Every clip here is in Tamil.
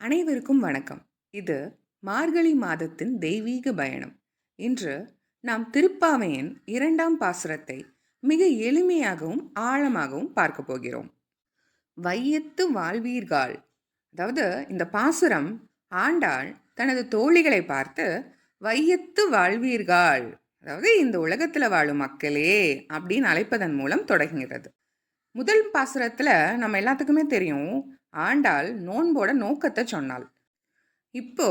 அனைவருக்கும் வணக்கம். இது மார்கழி மாதத்தின் தெய்வீக பயணம். இன்று நாம் திருப்பாவையின் இரண்டாம் பாசுரத்தை மிக எளிமையாகவும் ஆழமாகவும் பார்க்க போகிறோம். வையத்து வாழ்வீர்கள் அதாவது இந்த பாசுரம் ஆண்டாள் தனது தோழிகளை பார்த்து வையத்து வாழ்வீர்கள் அதாவது இந்த உலகத்தில் வாழும் மக்களே அப்படின்னு அழைப்பதன் மூலம் தொடங்குகிறது. முதல் பாசுரத்தில் நம்ம எல்லாத்துக்குமே தெரியும் ஆண்டாள் நோன்போட நோக்கத்தை சொன்னாள். இப்போ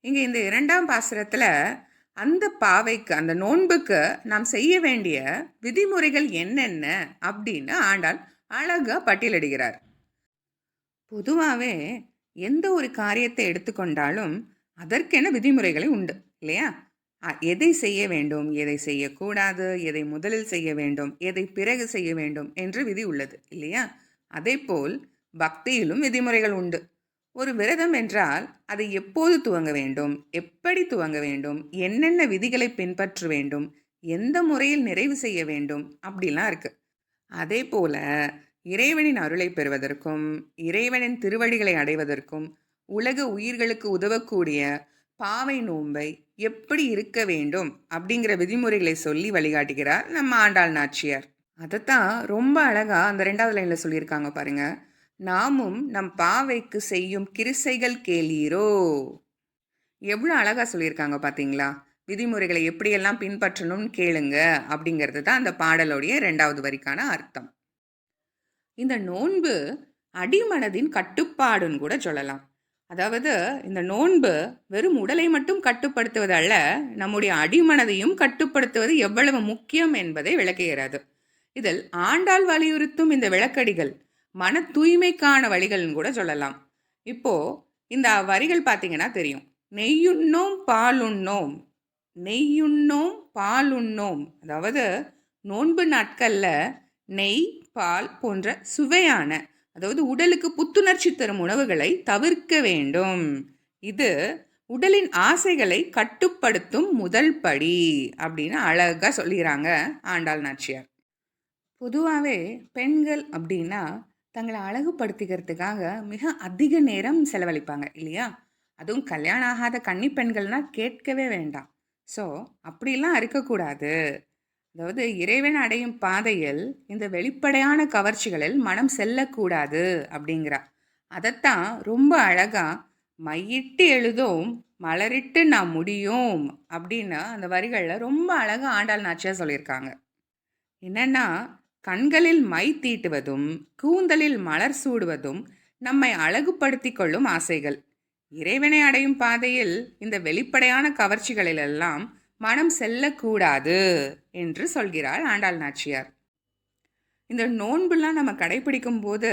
இங்கே இந்த இரண்டாம் பாசுரத்தில் அந்த பாவைக்கு அந்த நோன்புக்கு நாம் செய்ய வேண்டிய விதிமுறைகள் என்னென்ன அப்படின்னு ஆண்டாள் அழகாக பட்டியலிடுகிறார். பொதுவாகவே எந்த ஒரு காரியத்தை எடுத்துக்கொண்டாலும் அதற்கென விதிமுறைகளை உண்டு இல்லையா? எதை செய்ய வேண்டும் எதை செய்யக்கூடாது எதை முதலில் செய்ய வேண்டும் எதை பிறகு செய்ய வேண்டும் என்று விதி உள்ளது இல்லையா? அதேபோல் பக்தியிலும் விதிமுறைகள் உண்டு. ஒரு விரதம் என்றால் அதை எப்போது துவங்க வேண்டும் எப்படி துவங்க வேண்டும் என்னென்ன விதிகளை பின்பற்ற வேண்டும் எந்த முறையில் நிறைவு செய்ய வேண்டும் அப்படிலாம் இருக்கு. அதே போல இறைவனின் அருளை பெறுவதற்கும் இறைவனின் திருவடிகளை அடைவதற்கும் உலக உயிர்களுக்கு உதவக்கூடிய பாவை நோன்பை எப்படி இருக்க வேண்டும் அப்படிங்கிற விதிமுறைகளை சொல்லி வழிகாட்டுகிறார் நம்ம ஆண்டாள் நாச்சியார். அதைத்தான் ரொம்ப அழகா அந்த ரெண்டாவது லைன்ல சொல்லியிருக்காங்க பாருங்க. நாமும் நம் பாவைக்கு செய்யும் கிருசைகள் கேளீரோ? எவ்வளோ அழகாக சொல்லியிருக்காங்க பார்த்தீங்களா விதிமுறைகளை எப்படியெல்லாம் பின்பற்றணும்னு கேளுங்க அப்படிங்கிறது தான் அந்த பாடலுடைய ரெண்டாவது வரிக்கான அர்த்தம். இந்த நோன்பு அடிமனதின் கட்டுப்பாடுன்னு கூட சொல்லலாம். அதாவது இந்த நோன்பு வெறும் உடலை மட்டும் கட்டுப்படுத்துவது அல்ல நம்முடைய அடிமனதையும் கட்டுப்படுத்துவது எவ்வளவு முக்கியம் என்பதை விளக்குகிறது. இதில் ஆண்டாள் வலியுறுத்தும் இந்த விளக்கடிகள் மன தூய்மைக்கான வழிகள்னு கூட சொல்லலாம். இப்போது இந்த வரிகள் பார்த்தீங்கன்னா தெரியும். நெய்யுண்ணோம் பாலுண்ணோம். நெய்யுண்ணோம் பாலுண்ணோம். அதாவது நோன்பு நாட்களில் நெய் பால் போன்ற சுவையான அதாவது உடலுக்கு புத்துணர்ச்சி தரும் உணவுகளை தவிர்க்க வேண்டும். இது உடலின் ஆசைகளை கட்டுப்படுத்தும் முதல் படி அப்படின்னு அழகாக சொல்லிடுறாங்க ஆண்டாள் நாச்சியார். பொதுவாகவே பெண்கள் அப்படின்னா தங்களை அழகுபடுத்திக்கிறதுக்காக மிக அதிக நேரம் செலவழிப்பாங்க இல்லையா? அதுவும் கல்யாணம் ஆகாத கன்னி பெண்கள்னா கேட்கவே வேண்டாம். ஸோ அப்படிலாம் இருக்கக்கூடாது. அதாவது இறைவன் அடையும் பாதையில் இந்த வெளிப்படையான கவர்ச்சிகளில் மனம் செல்லக்கூடாது அப்படிங்கிறா. அதைத்தான் ரொம்ப அழகாக மையிட்டு எழுதும் மலரிட்டு நான் முடியும் அப்படின்னு அந்த வரிகளில் ரொம்ப அழகாக ஆண்டாள் நாச்சியாக சொல்லியிருக்காங்க. என்னென்னா கண்களில் மை தீட்டுவதும் கூந்தலில் மலர் சூடுவதும் நம்மை அழகுபடுத்தி கொள்ளும் ஆசைகள். இறைவனை அடையும் பாதையில் இந்த வெளிப்படையான கவர்ச்சிகளிலெல்லாம் மனம் செல்லக்கூடாது என்று சொல்கிறார் ஆண்டாள் நாச்சியார். இந்த நோன்புலாம் நம்ம கடைபிடிக்கும் போது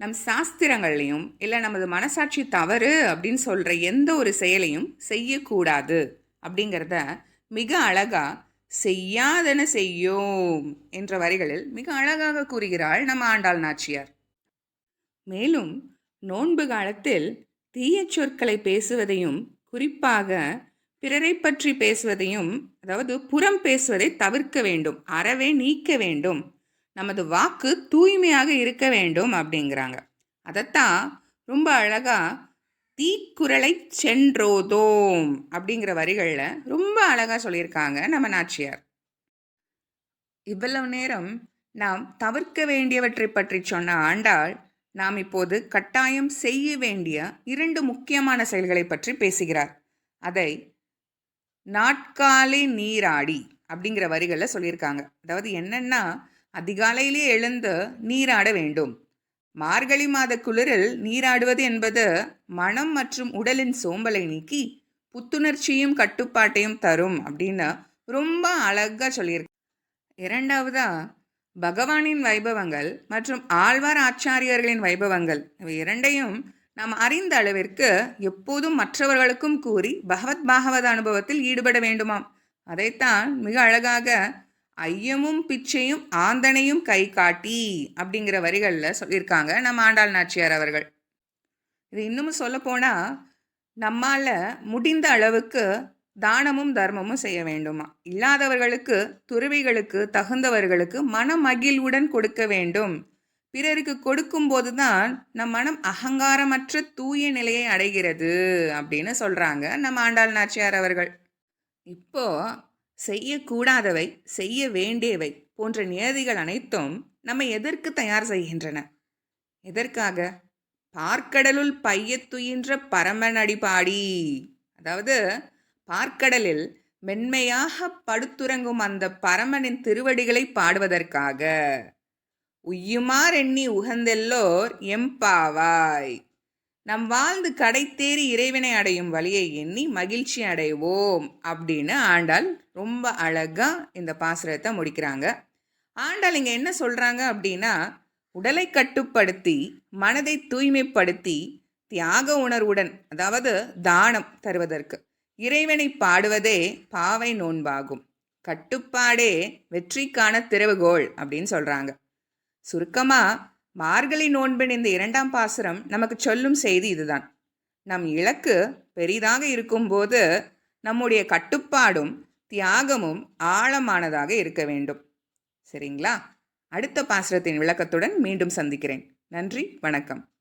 நம் சாஸ்திரங்கள்லையும் இல்லை நமது மனசாட்சி தவறு அப்படின்னு சொல்கிற எந்த ஒரு செயலையும் செய்யக்கூடாது அப்படிங்கிறத மிக அழகாக செய்யாதன செய்யோம் என்ற வரிகளில் மிக அழகாக கூறுகிறாள் நம்ம ஆண்டாள் நாச்சியார். மேலும் நோன்பு காலத்தில் தீய சொற்களை பேசுவதையும் குறிப்பாக பிறரை பற்றி பேசுவதையும் அதாவது புறம் பேசுவதை தவிர்க்க வேண்டும் அறவே நீக்க வேண்டும் நமது வாக்கு தூய்மையாக இருக்க வேண்டும் அப்படிங்கிறாங்க. அதைத்தான் ரொம்ப அழகாக தீக்குறளை சென்றோதோம் அப்படிங்கிற வரிகளில் ரொம்ப அழகாக சொல்லியிருக்காங்க நம்ம நாச்சியார். இவ்வளவு நேரம் நாம் தவிர்க்க வேண்டியவற்றை பற்றி சொன்ன ஆண்டாள் நாம் இப்போது கட்டாயம் செய்ய வேண்டிய இரண்டு முக்கியமான செயல்களை பற்றி பேசுகிறார். அதை நாட்காலை நீராடி அப்படிங்கிற வரிகளில் சொல்லியிருக்காங்க. அதாவது என்னென்னா அதிகாலையிலே எழுந்து நீராட வேண்டும். மார்கழி மாத குளிரில் நீராடுவது என்பது மனம் மற்றும் உடலின் சோம்பலை நீக்கி புத்துணர்ச்சியும் கட்டுப்பாட்டையும் தரும் அப்படின்னு ரொம்ப அழகாக சொல்லியிருக்கு. இரண்டாவதா பகவானின் வைபவங்கள் மற்றும் ஆழ்வார் ஆச்சாரியர்களின் வைபவங்கள். இவை இரண்டையும் நாம் அறிந்த அளவிற்கு எப்போதும் மற்றவர்களுக்கும் கூறி பகவத் பாகவத அனுபவத்தில் ஈடுபட வேண்டுமாம். அதைத்தான் மிக அழகாக ஐயமும் பிச்சையும் ஆந்தனையும் கை காட்டி அப்படிங்கிற வரிகளில் சொல்லியிருக்காங்க நம்ம ஆண்டாள் நாச்சியார் அவர்கள். இது இன்னமும் சொல்லப்போனால் நம்மால் முடிந்த அளவுக்கு தானமும் தர்மமும் செய்ய வேண்டுமா? இல்லாதவர்களுக்கு துறவிகளுக்கு தகுந்தவர்களுக்கு மன மகிழ்வுடன் கொடுக்க வேண்டும். பிறருக்கு கொடுக்கும்போது தான் நம் மனம் அகங்காரமற்ற தூய நிலையை அடைகிறது அப்படின்னு சொல்கிறாங்க நம்ம ஆண்டாள் நாச்சியார் அவர்கள். இப்போ செய்யக்கூடாதவை செய்ய வேண்டியவை போன்ற நியதிகள் அனைத்தும் நம்மை எதற்கு தயார் செய்கின்றன? எதற்காக? பார்க்கடலுள் பையத் துயின்ற பரமன் அடிபாடி. அதாவது பார்க்கடலில் மென்மையாக படுத்துறங்கும் அந்த பரமனின் திருவடிகளை பாடுவதற்காக. உய்யுமார் எண்ணி உகந்தெல்லோர் எம்பாவாய் நம் வாழ்ந்து கடைத்தேறி இறைவனை அடையும் வழியை எண்ணி மகிழ்ச்சி அடைவோம் அப்படின்னு ஆண்டாள் ரொம்ப அழகாக இந்த பாசுரத்தை முடிக்கிறாங்க. ஆண்டாள் இங்கே என்ன சொல்கிறாங்க அப்படின்னா உடலை கட்டுப்படுத்தி மனதை தூய்மைப்படுத்தி தியாக உணர்வுடன் அதாவது தானம் தருவதற்கு இறைவனை பாடுவதே பாவை நோன்பாகும். கட்டுப்பாடே வெற்றிக்கான திறவுகோள் அப்படின்னு சொல்கிறாங்க சுருக்கமாக மார்கழி நோன்பின் இந்த இரண்டாம் பாசுரம் நமக்கு சொல்லும் செய்தி இதுதான். நம் இலக்கு பெரிதாக இருக்கும்போது நம்முடைய கட்டுப்பாடும் தியாகமும் ஆழமானதாக இருக்க வேண்டும். சரிங்களா? அடுத்த பாசுரத்தின் விளக்கத்துடன் மீண்டும் சந்திக்கிறேன். நன்றி வணக்கம்.